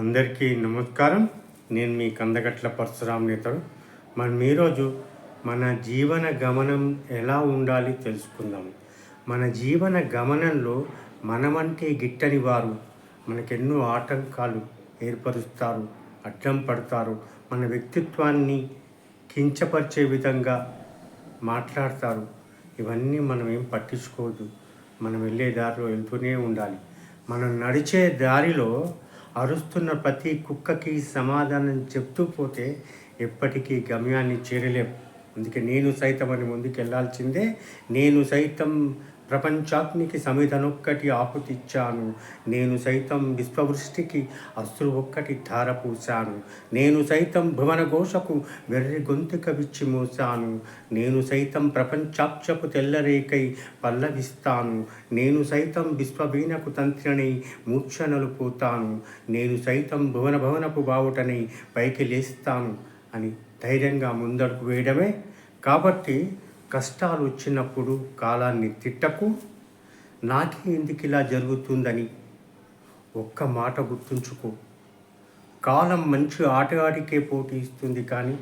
అందరికీ నమస్కారం. నేను మీ కందగట్ల పరశురామ్ నేతడు. మనం ఈరోజు మన జీవన గమనం ఎలా ఉండాలి తెలుసుకుందాం. మన జీవన గమనంలో మనమంటే గిట్టని వారు. మనకెన్నో ఆటంకాలు ఏర్పరుస్తారు అడ్డం పడతారు. మన వ్యక్తిత్వాన్ని కించపరిచే విధంగా మాట్లాడతారు. ఇవన్నీ మనం ఏం పట్టించుకోవద్దు. మనం వెళ్ళే దారిలో వెళ్తూనే ఉండాలి. మనం నడిచే దారిలో అరుస్తున్న ప్రతి కుక్కకి సమాధానం చెప్తూ పోతే ఎప్పటికీ గమ్యాన్ని చేరలేం. అందుకే నేను సైతం అని ముందుకు వెళ్ళాల్సిందే నేను సైతం ప్రపంచాగ్నికి సమిధనొక్కటి ఆహుతిచ్చాను నేను సైతం విశ్వవృష్టికి అశ్రు ఒక్కటి ధారపూశాను. నేను సైతం భువన ఘోషకు వెర్రి గొంతుక విచ్చి మూశాను. నేను సైతం ప్రపంచాక్షపు తెల్లరేకై పల్లవిస్తాను. నేను సైతం విశ్వవీణకు తంత్రిని మూర్ఛనలు పోతాను. నేను సైతం భువన భవనపు బావుటని పైకి లేస్తాను అని ధైర్యంగా ముందడుగు వేయడమే. కాబట్టి కష్టాలు వచ్చినప్పుడు కాలాన్ని తిట్టకు. నాకే ఎందుకు ఇలా జరుగుతుందని ఒక్క మాట గుర్తుంచుకో. కాలం మంచి ఆటగాడికే పోటీ ఇస్తుంది కానీ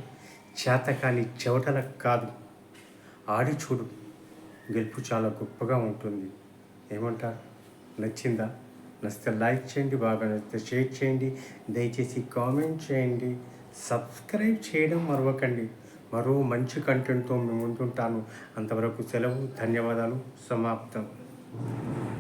చేతకాని చెవటలకు కాదు. ఆడి చూడు గెలుపు చాలా గొప్పగా ఉంటుంది. ఏమంటారు? నచ్చిందా? నచ్చితే లైక్ చేయండి బాగా నచ్చితే షేర్ చేయండి. దయచేసి కామెంట్ చేయండి. సబ్స్క్రైబ్ చేయడం మరవకండి. మరో మంచి కంటెంట్తో మేము ముందుంటాను. అంతవరకు సెలవు ధన్యవాదాలు. సమాప్తం.